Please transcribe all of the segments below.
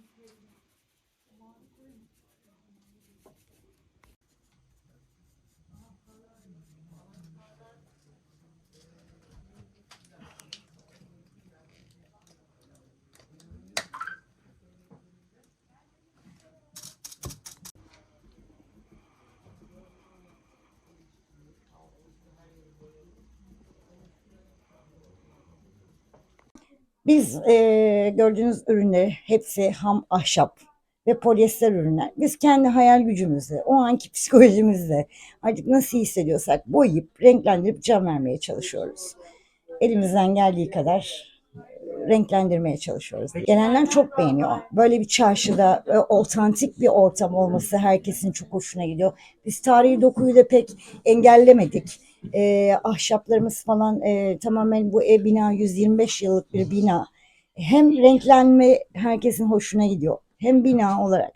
Thank you. Biz eee, gördüğünüz ürünleri hepsi ham ahşap ve polyester ürünler. Biz kendi hayal gücümüzle, o anki psikolojimizle artık nasıl hissediyorsak boyayıp, renklendirip can vermeye çalışıyoruz. Elimizden geldiği kadar renklendirmeye çalışıyoruz. Gelenler çok beğeniyor. Böyle bir çarşıda e, otantik bir ortam olması herkesin çok hoşuna gidiyor. Biz tarihi dokuyu da pek engellemedik. E, ahşaplarımız falan e, tamamen bu ev bina 125 yıllık bir bina. Hem renklenme herkesin hoşuna gidiyor. Hem bina olarak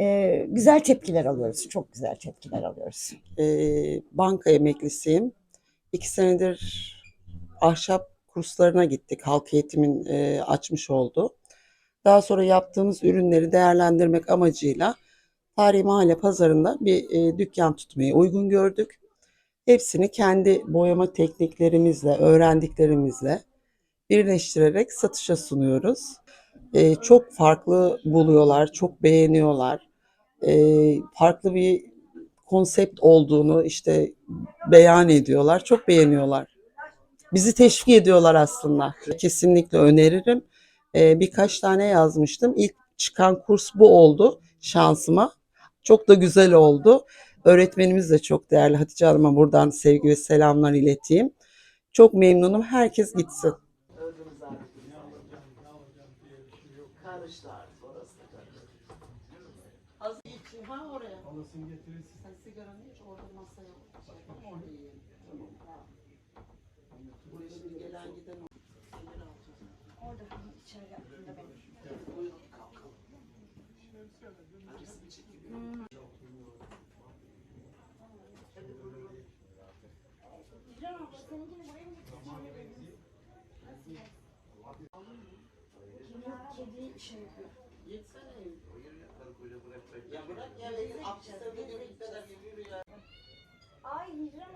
e, güzel tepkiler alıyoruz. Çok güzel tepkiler alıyoruz. e, banka emeklisiyim. İki senedir ahşap kurslarına gittik. Halk eğitimin e, açmış olduğu. Daha sonra yaptığımız ürünleri değerlendirmek amacıyla Tarihi Mahalle Pazarı'nda bir e, dükkan tutmayı uygun gördük. Hepsini kendi boyama tekniklerimizle, öğrendiklerimizle birleştirerek satışa sunuyoruz. E, çok farklı buluyorlar, çok beğeniyorlar. E, farklı bir konsept olduğunu işte beyan ediyorlar. Çok beğeniyorlar. Bizi teşvik ediyorlar aslında. Kesinlikle öneririm. Ee, birkaç tane yazmıştım. İlk çıkan kurs bu oldu şansıma. Çok da güzel oldu. Öğretmenimiz de çok değerli. Hatice Hanım'a buradan sevgi ve selamlar ileteyim. Çok memnunum. Herkes gitsin. Karışlar orası. Kedi şey yapıyor. Yetsene. Ya bırak ya. Abdest evde göbek kadar ya. Ay Hicran